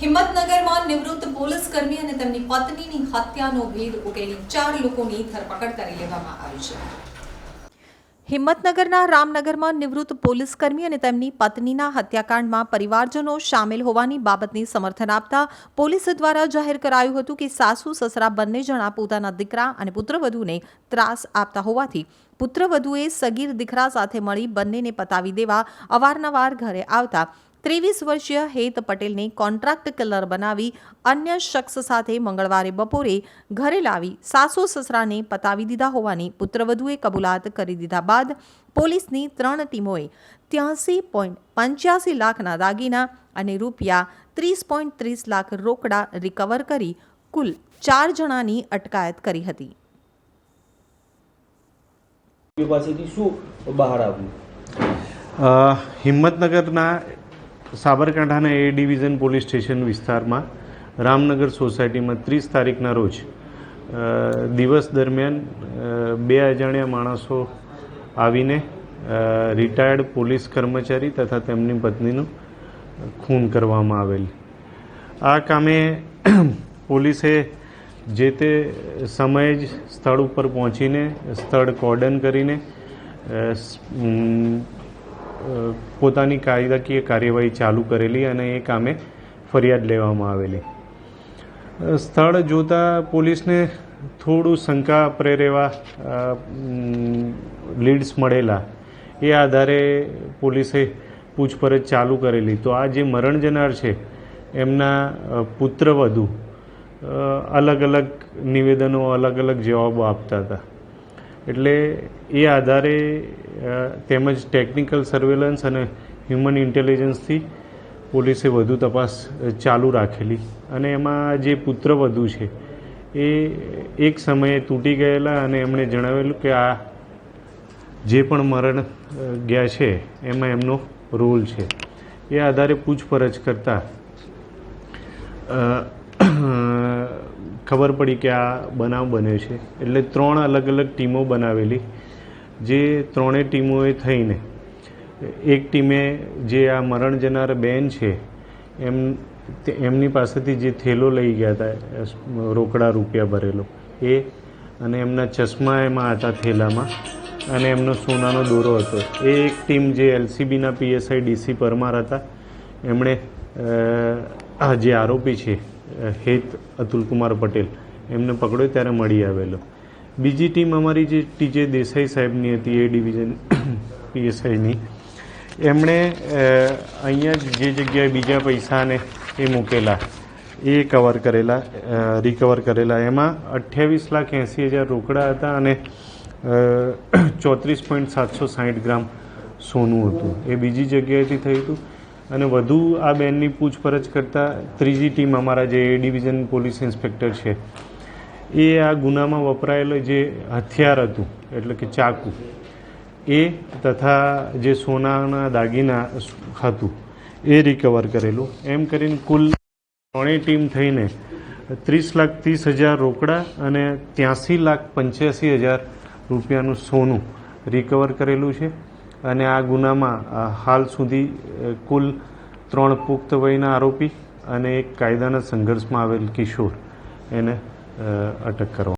હિંમતનગરમાં નિવૃત્ત પોલીસ કર્મી અને તેમની પત્નીની હત્યાનો ભેદ ઉકેલી ચાર લોકોની ધરપકડ કરી લેવામાં આવી છે. હિંમતનગરના રામનગરમાં નિવૃત્ત પોલીસ કર્મી અને તેમની પત્નીના હત્યાકાંડમાં પરિવારજનો સામેલ હોવાની બાબતની સમર્થન આપતા પોલીસ દ્વારા જાહેર કરાયું હતું કે સાસુ, સસરા બંને જણા પોતાના દીકરા અને પુત્રવધુને ત્રાસ આપતા હોવાથી પુત્રવધુએ સગીર દીકરા સાથે મળી બંનેને પતાવી દેવા અવારનવાર ઘરે આવતા ત્રેવીસ વર્ષીય હેત પટેલને કોન્ટ્રાક્ટ કિલર બનાવી અન્ય શખ્સ સાથે મંગળવારે બપોરે ઘરે લાવી સાસુ સસરાને પતાવી દીધા હોવાની પુત્રવધુએ કબૂલાત કરી દીધા બાદ પોલીસની ત્રણ ટીમોએ ત્યાંસી પોઈન્ટ પંચ્યાસી લાખના દાગીના અને રૂપિયા ત્રીસ પોઈન્ટ ત્રીસ લાખ રોકડા રિકવર કરી કુલ ચાર જણાની અટકાયત કરી હતી. પાસેથી શું બહાર આવ્યું? હિંમતનગરના સાબરકાંઠાના એ ડિવિઝન પોલીસ સ્ટેશન વિસ્તારમાં રામનગર સોસાયટીમાં ત્રીસ તારીખના રોજ દિવસ દરમિયાન બે અજાણ્યા માણસો આવીને રિટાયર્ડ પોલીસ કર્મચારી તથા તેમની પત્નીનું ખૂન કરવામાં આવેલ. આ કામે પોલીસે જે તે સમયે જ સ્થળ ઉપર પહોંચીને, સ્થળ કોર્ડન કરીને પોતાની કાયદાકીય કાર્યવાહી ચાલુ કરેલી અને એ કામે ફરિયાદ લેવામાં આવેલી. સ્થળ જોતા પોલીસને થોડું શંકા, પ્રેરેવા લીડ્સ મળેલા. એ આધારે પોલીસે પૂછપરછ ચાલુ કરેલી. તો આ જે મરણ જનાર છે, એમના પુત્રવધુ અલગ અલગ નિવેદનો અલગ અલગ જવાબો આપતા હતા. એટલે એ આધારે તેમજ ટેકનિકલ સર્વેલન્સ અને હ્યુમન ઇન્ટેલિજન્સથી પોલીસે વધુ તપાસ ચાલુ રાખેલી. અને એમાં જે પુત્રવધુ છે, એ એક સમયે તૂટી ગયેલા અને એમણે જણાવેલું કે આ જે પણ મરણ ગયા છે, એમાં એમનો રોલ છે. એ આધારે પૂછપરછ કરતાં ખબર પડી કે આ બનાવ બન્યો છે. એટલે ત્રણ અલગ અલગ ટીમો બનાવેલી. જે ત્રણેય ટીમોએ થઈને, એક ટીમે જે આ મરણ જનાર બેન છે, એમ એમની પાસેથી જે થેલો લઈ ગયા હતા રોકડા રૂપિયા ભરેલો. એ અને એમના ચશ્મા એમાં હતા થેલામાં અને એમનો સોનાનો દોરો હતો. એ એક ટીમ જે એલસીબીના પીએસઆઈ ડીસી પરમાર હતા. એમણે જે આરોપી છે હેત અતુલકુમાર પટેલ. એમને પકડ્યો ત્યારે મળી આવેલો. બીજી ટીમ અમારી જે ટીજે દેસાઈ સાહેબની હતી, એ ડિવિઝન પીએસઆઈની. એમણે અહીંયા જ જગ્યાએ બીજા પૈસાને એ મૂકેલા, એ કવર કરેલા રિકવર કરેલા. એમાં અઠ્યાવીસ લાખ એંસી હજાર રોકડા હતા અને ચોત્રીસ પોઈન્ટ સાતસો સાહીઠ ગ્રામ સોનું હતું. એ બીજી જગ્યાએથી થયું હતું. અને વધુ આ બેનની પૂછપરછ કરતાં ત્રીજી ટીમ અમારા જે એ ડિવિઝન પોલીસ ઇન્સ્પેક્ટર છે, એ આ ગુનામાં વપરાયેલો જે હથિયાર હતું, એટલે કે ચાકુ, એ તથા જે સોનાના દાગીના હતું, એ રિકવર કરેલું. એમ કરીને કુલ ત્રણેય ટીમ થઈને ત્રીસ લાખ ત્રીસ હજાર રોકડા અને ત્યાંસી લાખ પંચ્યાસી હજાર રૂપિયાનું સોનું રિકવર કરેલું છે. અને આ ગુનામાં હાલ સુધી કુલ ત્રણ પુખ્ત વયના આરોપી અને એક કાયદાના સંઘર્ષમાં આવેલ કિશોર. એને અટક કરવા